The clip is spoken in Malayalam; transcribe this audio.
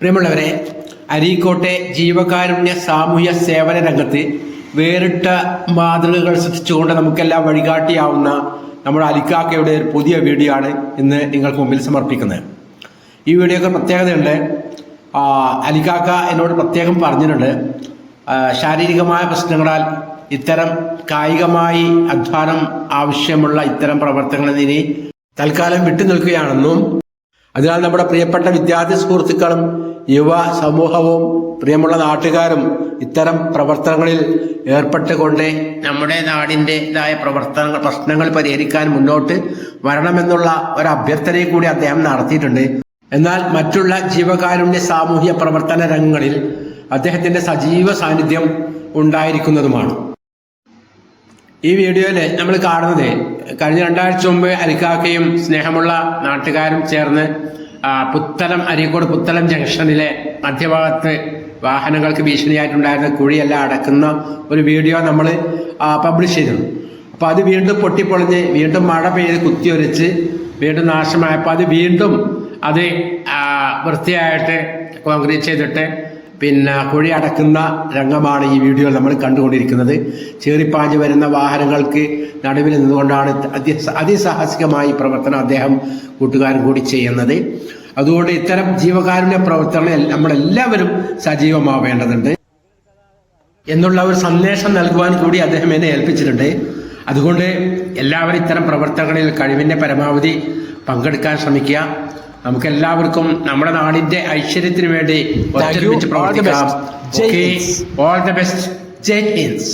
പ്രിയമുള്ളവരെ അരീക്കോട്ടെ ജീവകാരുണ്യ സാമൂഹ്യ സേവന രംഗത്ത് വേറിട്ട മാതൃകകൾ സൃഷ്ടിച്ചുകൊണ്ട് നമുക്കെല്ലാം വഴികാട്ടിയാവുന്ന നമ്മുടെ അലിക്കാക്കയുടെ ഒരു പുതിയ വീഡിയോ ആണ് ഇന്ന് നിങ്ങൾക്ക് മുമ്പിൽ സമർപ്പിക്കുന്നത്. ഈ വീഡിയോക്ക് പ്രത്യേകതയുണ്ട്. അലിക്കാക്ക എന്നോട് പ്രത്യേകം പറഞ്ഞിട്ടുണ്ട്. ശാരീരികമായ പ്രശ്നങ്ങളാൽ ഇത്തരം കായികമായി അധ്വാനം ആവശ്യമുള്ള ഇത്തരം പ്രവർത്തനങ്ങളിൽ ഇനി തൽക്കാലം വിട്ടുനിൽക്കുകയാണെന്നും അതിനാൽ നമ്മുടെ പ്രിയപ്പെട്ട വിദ്യാർത്ഥി സുഹൃത്തുക്കളും യുവ സമൂഹവും പ്രിയമുള്ള നാട്ടുകാരും ഇത്തരം പ്രവർത്തനങ്ങളിൽ ഏർപ്പെട്ടുകൊണ്ട് നമ്മുടെ നാടിന്റെതായ പ്രവർത്തനങ്ങൾ പ്രശ്നങ്ങൾ പരിഹരിക്കാൻ മുന്നോട്ട് വരണമെന്നുള്ള ഒരു അഭ്യർത്ഥനയെ കൂടി അദ്ദേഹം നടത്തിയിട്ടുണ്ട്. എന്നാൽ മറ്റുള്ള ജീവകാരുണ്യ സാമൂഹ്യ പ്രവർത്തന രംഗങ്ങളിൽ അദ്ദേഹത്തിന്റെ സജീവ സാന്നിധ്യം ഉണ്ടായിരിക്കുന്നതുമാണ്. ഈ വീഡിയോയിൽ നമ്മൾ കാണുന്നത് കഴിഞ്ഞ രണ്ടാഴ്ച മുമ്പ് അരിക്കാക്കയും സ്നേഹമുള്ള നാട്ടുകാരും ചേർന്ന് പുത്തലം അരീക്കോട് പുത്തലം ജംഗ്ഷനിലെ മധ്യഭാഗത്ത് വാഹനങ്ങൾക്ക് ഭീഷണിയായിട്ടുണ്ടായിരുന്ന കുഴിയെല്ലാം അടക്കുന്ന ഒരു വീഡിയോ നമ്മൾ പബ്ലിഷ് ചെയ്തിരുന്നു അപ്പോൾ അത് വീണ്ടും പൊട്ടിപ്പൊളിഞ്ഞ് വീണ്ടും മഴ പെയ്ത് കുത്തിയൊലിച്ച് വീണ്ടും നാശമായപ്പോൾ അത് വീണ്ടും അത് വൃത്തിയായിട്ട് കോൺക്രീറ്റ് ചെയ്തിട്ട് പിന്നെ കുഴി അടക്കുന്ന രംഗമാണ് ഈ വീഡിയോയിൽ നമ്മൾ കണ്ടുകൊണ്ടിരിക്കുന്നത്. ചേറിപ്പാഞ്ഞ് വരുന്ന വാഹനങ്ങൾക്ക് നടുവിൽ നിന്നുകൊണ്ടാണ് അതി അതിസാഹസികമായി പ്രവർത്തനം അദ്ദേഹം കൂട്ടുകാരും കൂടി ചെയ്യുന്നത്. അതുകൊണ്ട് ഇത്തരം ജീവകാരുണ്യ പ്രവർത്തനങ്ങൾ നമ്മളെല്ലാവരും സജീവമാവേണ്ടതുണ്ട് എന്നുള്ള ഒരു സന്ദേശം നൽകുവാൻ കൂടി അദ്ദേഹം എന്നെ ഏൽപ്പിച്ചിട്ടുണ്ട്. അതുകൊണ്ട് എല്ലാവരും ഇത്തരം പ്രവർത്തനങ്ങളിൽ കഴിവിന്റെ പരമാവധി പങ്കെടുക്കാൻ ശ്രമിക്കുക. നമുക്ക് എല്ലാവർക്കും നമ്മുടെ നാടിന്റെ ഐശ്വര്യത്തിന് വേണ്ടി best. പ്രവർത്തിക്കാം. All the best Jai ഹിന്ദ്സ്